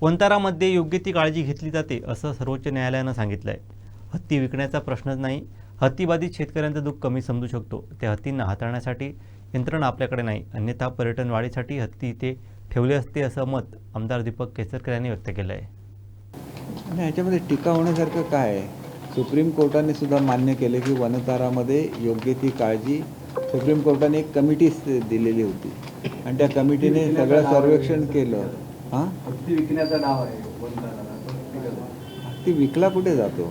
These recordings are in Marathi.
वंतारामध्ये योग्य ती काळजी घेतली जाते असं सर्वोच्च न्यायालयानं सांगितलं आहे हत्ती विकण्याचा प्रश्नच नाही. हत्तीबाधित शेतकऱ्यांचं दुःख कमी समजू शकतो. त्या हत्तींना हाताळण्यासाठी यंत्रणा आपल्याकडे नाही. अन्यथा पर्यटन वाढीसाठी हत्ती इथे ठेवले असते असं मत आमदार दीपक केसरकर यांनी व्यक्त केलं आहे आणि टीका होण्यासारखं काय आहे? सुप्रीम कोर्टाने सुद्धा मान्य केले की वनतारामध्ये योग्य ती काळजी सुप्रीम कोर्टाने एक कमिटी दिलेली होती. आणि त्या कमिटीने सगळं सर्वेक्षण केलं. हां? हत्ती विकण्याचं नाव आहे ती विकला कुठे जातो?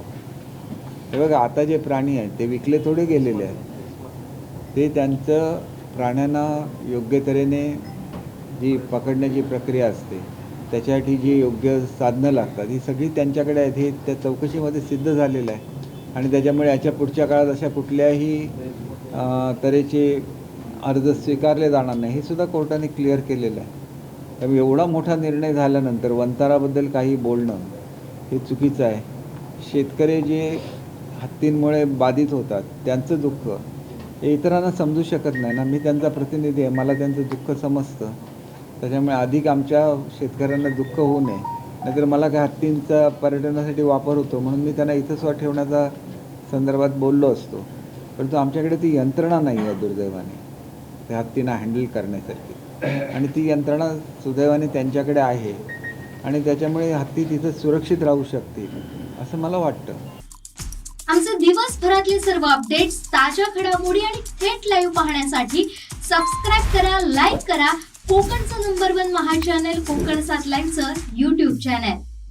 हे बघा आता जे प्राणी आहेत ते विकले थोडे गेलेले आहेत. ते त्यांचं प्राण्यांना योग्य तऱ्हेने जी पकडण्याची प्रक्रिया असते त्याच्यासाठी जी योग्य साधनं लागतात ही सगळी त्यांच्याकडे आहेत. हे त्या चौकशीमध्ये सिद्ध झालेलं आहे. आणि त्याच्यामुळे याच्या पुढच्या काळात अशा कुठल्याही तऱ्हेचे अर्ज स्वीकारले जाणार नाही. हे सुद्धा कोर्टाने क्लिअर केलेलं आहे. त्यामुळे एवढा मोठा निर्णय झाल्यानंतर वंताराबद्दल काही बोलणं हे चुकीचं आहे. शेतकरी जे हत्तींमुळे बाधित होतात त्यांचं दुःख हे इतरांना समजू शकत नाही ना. मी त्यांचा प्रतिनिधी आहे मला त्यांचं दुःख समजतं. त्याच्यामुळे अधिक आमच्या शेतकऱ्यांना दुःख होऊ नये. नाहीतर मला काय हत्तींचा पर्यटनासाठी वापर होतो म्हणून मी त्यांना इथं स्व ठेवण्याचा संदर्भात बोललो असतो. परंतु आमच्याकडे ती यंत्रणा नाही आहे दुर्दैवाने. हत्तींना हँडल करण्यासाठी आणि ती यंत्रणा सुदैवाने त्यांच्याकडे आहे आणि त्याच्यामुळे हत्ती तिथं सुरक्षित राहू शकते असं मला वाटतं. आमचे दिवसभरातले सर्व अपडेट्स ताज्या घडामोडी आणि थेट लाईव्ह पाहण्यासाठी सबस्क्राईब करा लाईक करा. कोकणचं नंबर वन महा चॅनल कोकण सात लाईव्हचं युट्यूब चॅनल